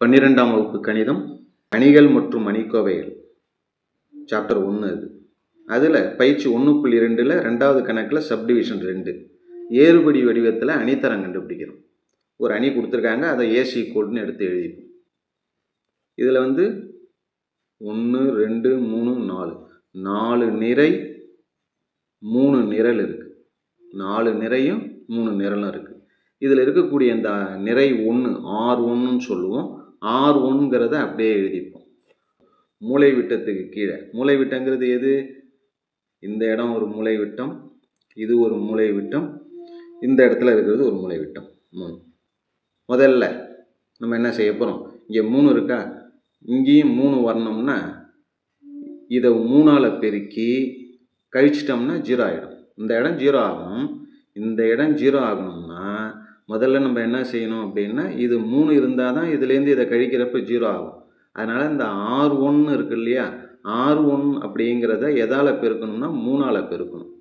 பன்னிரெண்டாம் வகுப்பு கணிதம் அணிகள் மற்றும் அணிக்கோவைகள் சாப்டர் ஒன்று அது. அதில் பயிற்சி ஒன்று புள்ளி ரெண்டில் ரெண்டாவது கணக்கில் சப்டிவிஷன் ரெண்டு. ஏறுபடி வடிவத்தில் அணித்தரம் கண்டுபிடிக்கிறோம். ஒரு அணி கொடுத்துருக்காங்க அதை ஏசி கோட்னு எடுத்து எழுதிப்போம். இதில் வந்து ஒன்று ரெண்டு மூணு நாலு. நாலு நிறை மூணு நிரல் இருக்குது நாலு நிறையும் மூணு நிரலும் இருக்குது இதில் இருக்கக்கூடிய இந்த நிறை ஒன்று ஆர் ஒன்றுன்னு சொல்லுவோம். ஆர் ஒன்றுங்கிறத அப்படியே எழுதிப்போம். மூளை விட்டத்துக்கு கீழே. மூளை விட்டங்கிறது எது? இந்த இடம் ஒரு மூளை விட்டம் இது ஒரு மூளை விட்டம் இந்த இடத்துல இருக்கிறது ஒரு மூளை விட்டம் மூணு. முதல்ல நம்ம என்ன செய்ய போகிறோம் இங்கே மூணு இருக்கா? இங்கேயும் மூணு வரணும்னா இதை மூணால் பெருக்கி கழிச்சிட்டோம்னா ஜீரோ ஆகிடும் இந்த இடம் ஜீரோ ஆகும். இந்த இடம் ஜீரோ ஆகணும்னா முதல்ல நம்ம என்ன செய்யணும் அப்படின்னா இது மூணு இருந்தால் தான் இதுலேருந்து இதை கழிக்கிறப்ப ஜீரோ ஆகும். அதனால் இந்த ஆர் ஒன்று இருக்கு இல்லையா? ஆர் ஒன் அப்படிங்கிறத எதால் பெருக்கணும்னா மூணால் பெருக்கணும்.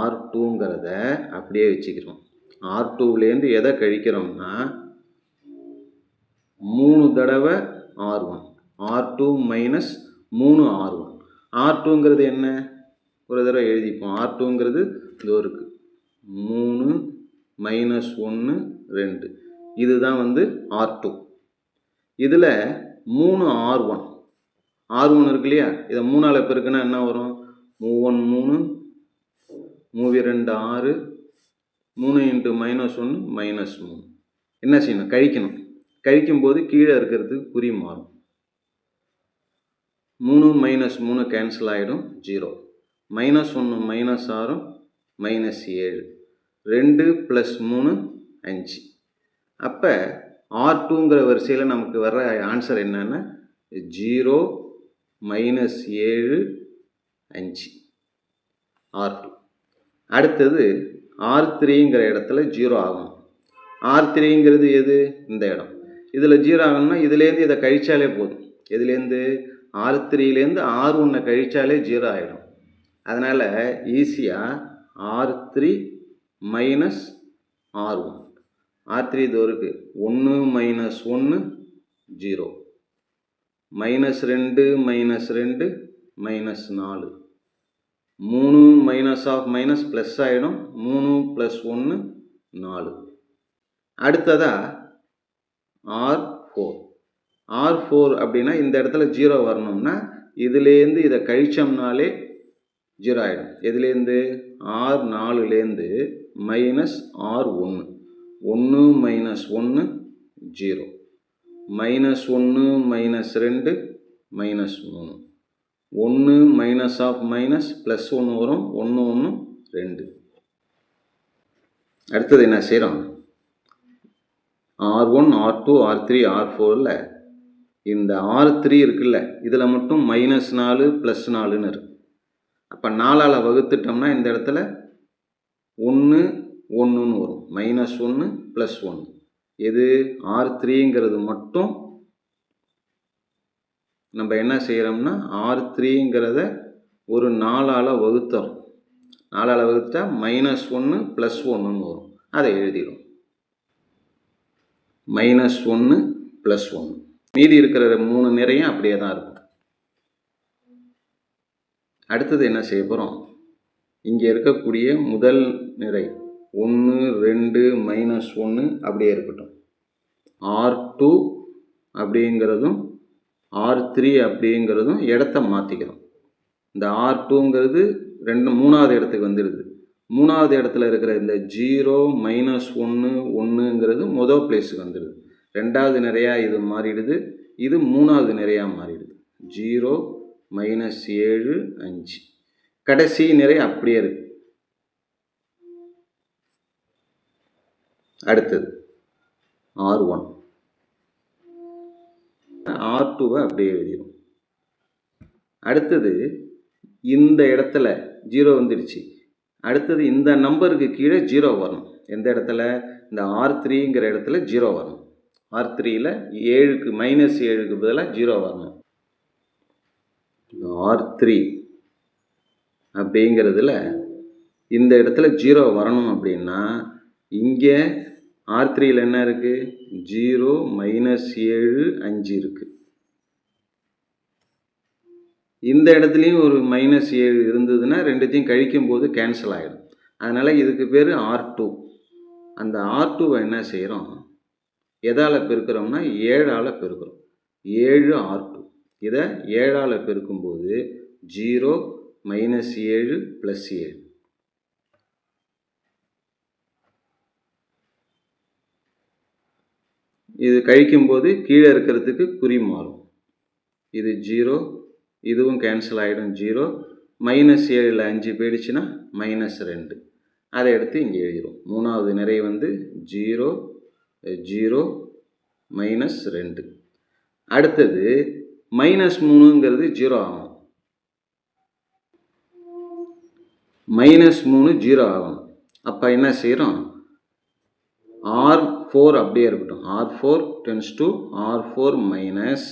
ஆர் டூங்கிறத அப்படியே வச்சுக்கிறோம் ஆர் டூவிலேருந்து எதை கழிக்கிறோம்னா மூணு தடவை R one R two minus மூணு ஆர் ஒன் ஆர் டூங்கிறது என்ன? ஒரு தடவை எழுதிப்போம். ஆர் டூங்கிறது இதோ இருக்குது மூணு மைனஸ் ஒன்று ரெண்டு. இதுதான் வந்து ஆர் டூ இதில் மூணு ஆர் ஒன் ஆர் ஒன் இருக்கு இல்லையா? இதை மூணால் பெருக்குன்னா என்ன வரும்? மூவன் மூணு. மூவி ரெண்டு ஆறு. மூணு இன்ட்டு மைனஸ் ஒன்று மைனஸ் மூணு. என்ன செய்யணும்? கழிக்கணும். கழிக்கும்போது கீழே இருக்கிறது குறி மாறும். மூணு மைனஸ் மூணு கேன்சல் ஆகிடும் ஜீரோ மைனஸ் ஒன்று மைனஸ் ஆறும். மைனஸ் ஏழு. ரெண்டு ப்ளஸ் மூணு அஞ்சு. அப்போ ஆர் டூங்கிற வரிசையில் நமக்கு வர்ற ஆன்சர் என்னென்னா ஜீரோ மைனஸ் ஏழு அஞ்சு. ஆர் டூ அடுத்தது ஆர் த்ரீங்கிற இடத்துல ஜீரோ ஆகும். ஆர் த்ரீங்கிறது எது? இந்த இடம். இதில் ஜீரோ ஆகணும்னா இதுலேருந்து இதை கழிச்சாலே போதும். இதுலேருந்து ஆர் த்ரீலேருந்து ஆர் ஒன்றை கழிச்சாலே ஜீரோ ஆகிடும் அதனால் ஈஸியாக R three minus R one R three இது இருக்கு? ஒன்று மைனஸ் ஒன்று ஜீரோ மைனஸ் ரெண்டு மைனஸ் ரெண்டு மைனஸ் நாலு. மூணு மைனஸ் ஆஃப் மைனஸ் ப்ளஸ் ஆகிடும் மூணு ப்ளஸ் ஒன்று நாலு. அடுத்ததாக ஆர் ஃபோர் ஆர் ஃபோர் அப்படின்னா இந்த இடத்துல ஜீரோ வரணும்னா இதுலேருந்து இதை கழிச்சோம்னாலே ஜீரோ ஆகிடும் எதுலேருந்து ஆர் நாலுலேருந்து மைனஸ் ஆர் ஒன்று ஒன்று மைனஸ் ஒன்று ஜீரோ மைனஸ் ஒன்று மைனஸ் ரெண்டு மைனஸ் மூணு ஒன்று மைனஸ் ஆஃப் மைனஸ் ப்ளஸ் ஒன்று வரும். ஒன்று ஒன்று ரெண்டு அடுத்தது என்ன செய்கிறோம் R one R two R three R ஃபோரில் இந்த ஆர் த்ரீ இருக்குல்ல இதில் மட்டும் மைனஸ் நாலு ப்ளஸ் நாலுன்னு இருக்கு. அப்போ நாலால் வகுத்துட்டோம்னா இந்த இடத்துல ஒன்று ஒன்றுன்னு வரும். மைனஸ் ஒன்று ப்ளஸ் ஒன்று எது? ஆர் த்ரீங்கிறது மட்டும் நம்ம என்ன செய்கிறோம்னா ஆர் த்ரீங்கிறத ஒரு நாலால் வகுத்துறோம். நாலால் வகுத்தா மைனஸ் ஒன்று ப்ளஸ் ஒன்றுன்னு வரும். அதை எழுதிடும் மைனஸ் ஒன்று ப்ளஸ் ஒன்று மீதி இருக்கிற மூணு நிறையும் அப்படியே தான் இருக்கும். அடுத்தது என்ன செய்ய போகிறோம் இங்கே இருக்கக்கூடிய முதல் நிறை ஒன்று ரெண்டு மைனஸ் ஒன்று அப்படியே இருக்கட்டும். ஆர் டூ அப்படிங்கிறதும் ஆர் த்ரீ அப்படிங்கிறதும் இடத்த மாற்றிக்கிறோம் இந்த ஆர் டூங்கிறது ரெண்டு மூணாவது இடத்துக்கு வந்துடுது மூணாவது இடத்துல இருக்கிற இந்த ஜீரோ மைனஸ் ஒன்று ஒன்றுங்கிறது மொதல் பிளேஸுக்கு வந்துடுது ரெண்டாவது நிறையா இது மாறிடுது. இது மூணாவது நிறையா மாறிடுது. ஜீரோ மைனஸ் ஏழு அஞ்சு. கடைசி நிறை அப்படியே இருக்கு. அடுத்தது. R one. ஆர் டூவை அப்படியே எழுதிடும் அடுத்தது இந்த இடத்துல ஜீரோ வந்துடுச்சு. அடுத்தது இந்த நம்பருக்கு கீழே ஜீரோ வரணும். எந்த இடத்துல? இந்த ஆர் த்ரீங்கிற இடத்துல ஜீரோ வரணும். ஆர் த்ரீயில் ஏழுக்கு மைனஸ் ஏழுக்கு பதிலாக ஜீரோ வரணும். ஆர் த்ரீ அப்படிங்கிறதுல இந்த இடத்துல ஜீரோ வரணும் அப்படின்னா இங்கே ஆர் த்ரீயில் என்ன இருக்குது ஜீரோ மைனஸ் ஏழு அஞ்சு இருக்குது இந்த இடத்துலையும் ஒரு மைனஸ் ஏழு இருந்ததுன்னா ரெண்டுத்தையும் கழிக்கும் போது கேன்சல் ஆகிடும் அதனால் இதுக்கு பேர் ஆர் டூ அந்த ஆர் டூவை என்ன செய்கிறோம் எதால் பெருக்கிறோம்னா ஏழால் பெருக்கிறோம். ஏழு ஆர் டூ இதை ஏழால் பெருக்கும்போது ஜீரோ மைனஸ் ஏழு ப்ளஸ் ஏழு. இது கழிக்கும்போது கீழே இருக்கிறதுக்கு குறி மாறும். இது ஜீரோ இதுவும் கேன்சல் ஆகிடும் ஜீரோ மைனஸ் ஏழில் அஞ்சு போயிடுச்சுன்னா மைனஸ் ரெண்டு. அதை எடுத்து இங்கே எழுதிடும் மூணாவது நிறை வந்து ஜீரோ ஜீரோ மைனஸ் ரெண்டு. அடுத்தது மைனஸ் மூணுங்கிறது ஜீரோ ஆகும். மைனஸ் மூணு ஜீரோ ஆகும் அப்போ என்ன செய்கிறோம் ஆர் ஃபோர் அப்படியே இருக்கட்டும். R four tends to R four minus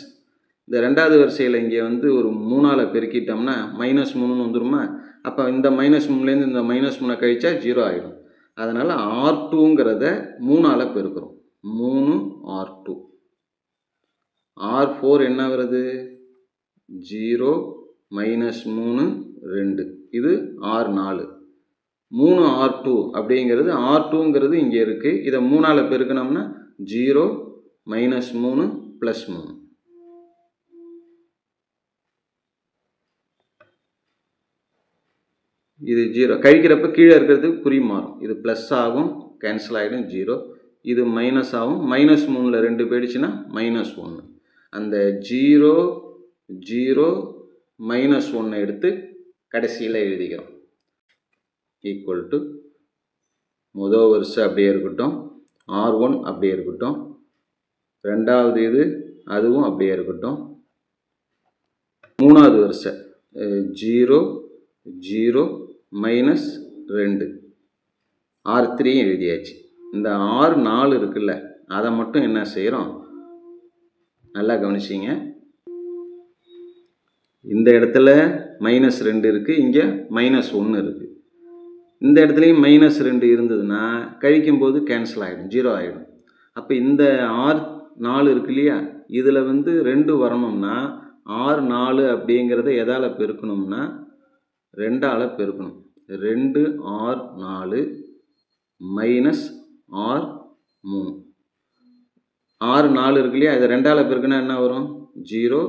இந்த ரெண்டாவது வரிசையில் இங்கே வந்து ஒரு மூணால் பெருக்கிட்டோம்னா மைனஸ் மூணுன்னு வந்துருமா? அப்போ இந்த மைனஸ் மூணுலேருந்து இந்த மைனஸ் மூணை கழிச்சா ஜீரோ ஆகிடும் அதனால் ஆர் டூங்கிறத மூணால் பெருக்கிறோம். மூணு ஆர் டூ ஆர் ஃபோர் என்ன வருது ஜீரோ மைனஸ் மூணு ரெண்டு. இது ஆர் நாலு. மூணு ஆர் டூ அப்படிங்கிறது ஆர் டூங்கிறது இங்கே இருக்குது இதை மூணால் பெருக்கணும்னா ஜீரோ மைனஸ் மூணு ப்ளஸ் மூணு. இது ஜீரோ. கழிக்கிறப்ப கீழே இருக்கிறது குறி மாறும். இது ப்ளஸ் ஆகும் கேன்சல் ஆகிடும் ஜீரோ. இது மைனஸ் ஆகும். மைனஸ் மூணில் ரெண்டு போயிடுச்சுன்னா மைனஸ் ஒன்று அந்த ஜீரோ ஜீரோ மைனஸ் ஒன்று எடுத்து கடைசியில் எழுதிக்கிறோம் ஈக்குவல் டு முதல் வருஷம் அப்படியே இருக்கட்டும். ஆர் ஒன் அப்படியே இருக்கட்டும். ரெண்டாவது இது அதுவும் அப்படியே இருக்கட்டும். மூணாவது வருஷம் ஜீரோ ஜீரோ மைனஸ் ரெண்டு. ஆர் த்ரீயும் எழுதியாச்சு. இந்த ஆறு நாலு இருக்குல்ல அதை மட்டும் என்ன செய்கிறோம் நல்லா கவனிச்சிங்க. இந்த இடத்துல மைனஸ் ரெண்டு இருக்குது இங்கே மைனஸ் ஒன்று இருக்குது இந்த இடத்துலையும் மைனஸ் ரெண்டு இருந்ததுன்னா கழிக்கும்போது கேன்சல் ஆகிடும் ஜீரோ ஆகிடும் அப்போ இந்த ஆர் நாலு இருக்கு இல்லையா? இதில் வந்து ரெண்டு வரணும்னா ஆறு நாலு அப்படிங்கிறத எதால் பெருக்கணும்னா ரெண்டால் பெருக்கணும். ரெண்டு ஆர் நாலு மைனஸ் ஆர் மூணு. ஆறு நாலு இருக்கு இல்லையா? இதை ரெண்டால் பெருக்குனா என்ன வரும்? ஜீரோ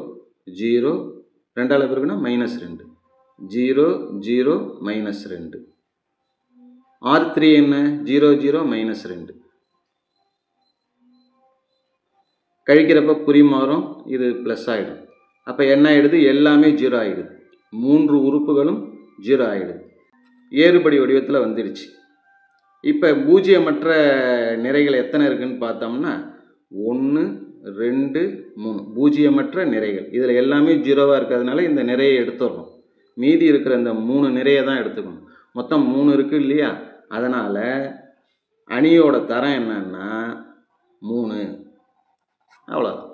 ஜீரோ ரெண்டால் பிறகுனா மைனஸ் ரெண்டு. ஜீரோ ஜீரோ மைனஸ் ரெண்டு. ஆர் த்ரீ என்ன? ஜீரோ ஜீரோ மைனஸ் ரெண்டு. கழிக்கிறப்ப குறி மாறும் இது ப்ளஸ் ஆகிடும் அப்போ என்ன ஆகிடுது எல்லாமே ஜீரோ ஆகிடுது மூன்று உறுப்புகளும் ஜீரோ ஆகிடுது ஏறுபடி வடிவத்தில் வந்துடுச்சு இப்போ பூஜ்ஜியமற்ற நிறைகள் எத்தனை இருக்குன்னு பார்த்தோம்னா ஒன்று ரெண்டு மூணு. பூஜ்ஜியமற்ற நிறைகள். இதில் எல்லாமே ஜீரோவாக இருக்கிறதுனால இந்த நிறையை எடுத்துடணும் மீதி இருக்கிற இந்த மூணு நிறையை தான் எடுத்துக்கணும். மொத்தம் மூணு இருக்குது இல்லையா? அதனால் அணியோட தரம் என்னன்னா மூணு. அவ்வளோதான்